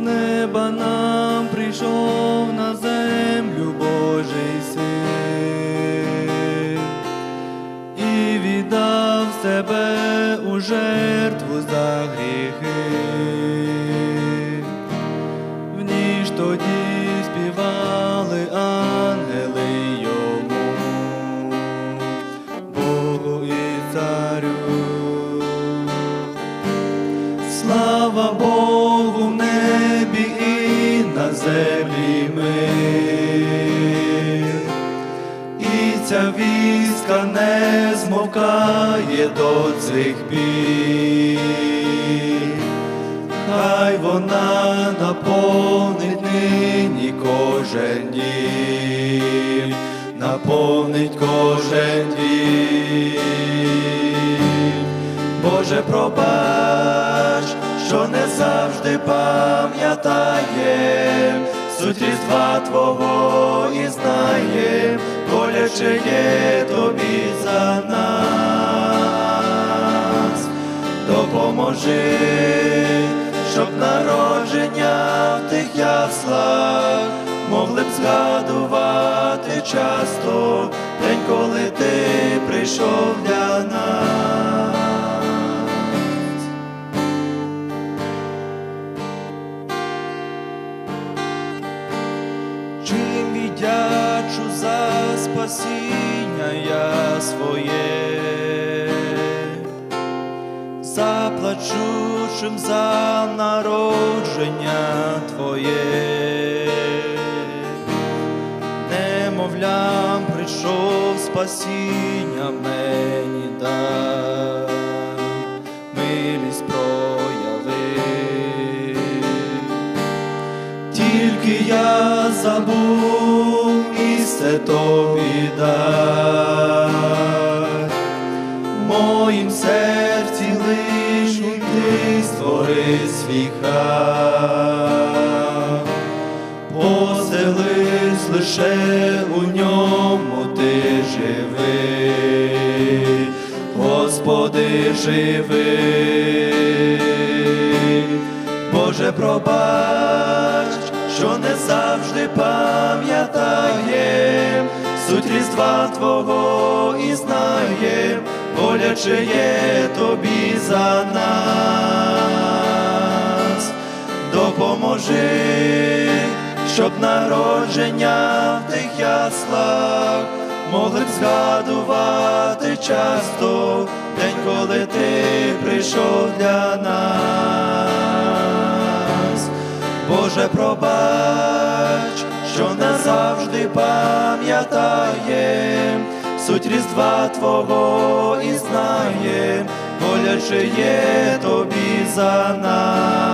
неба нам прийшов на землю Божий син і віддав себе у жертву за гріхи. В ніж тоді співали ангели йому, Богу і царю. Слава Богу небі і на землі мир. І ця вістка не змовкає до цих пір. Хай вона наповнить нині кожен дім, наповнить кожен дім. Боже, пробач, що не завжди пам'ятаєм суть Твого і знаєм, боляче є тобі за нас. Допоможи, щоб народження в тих яслах могли б згадувати часто день, коли ти прийшов для нас. Віддячу за спасіння я своє, заплачу чим за народження Твоє, немовлям прийшов спасіння мені прояви. Тільки я забув місце тобі дай, в моїм серці лиш ти створи свій храм, поселись лише у ньому ти живий, Господи живий. Боже, пробач, що не завжди пам'ятаєм суть різдва Твого і знаєм, боляче є тобі за нас. Допоможи, щоб народження в тих яслах могли б згадувати часто день, коли ти прийшов для нас. Боже, пробач, назавжди пам'ятаєм суть різдва Твого і знаєм, боляче є тобі за нас.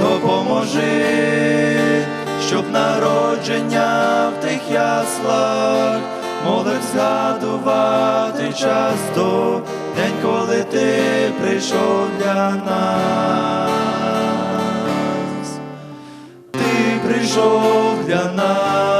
Допоможи, щоб народження в тих яслах могли б згадувати часто день, коли ти прийшов для нас. Прийшов для нас.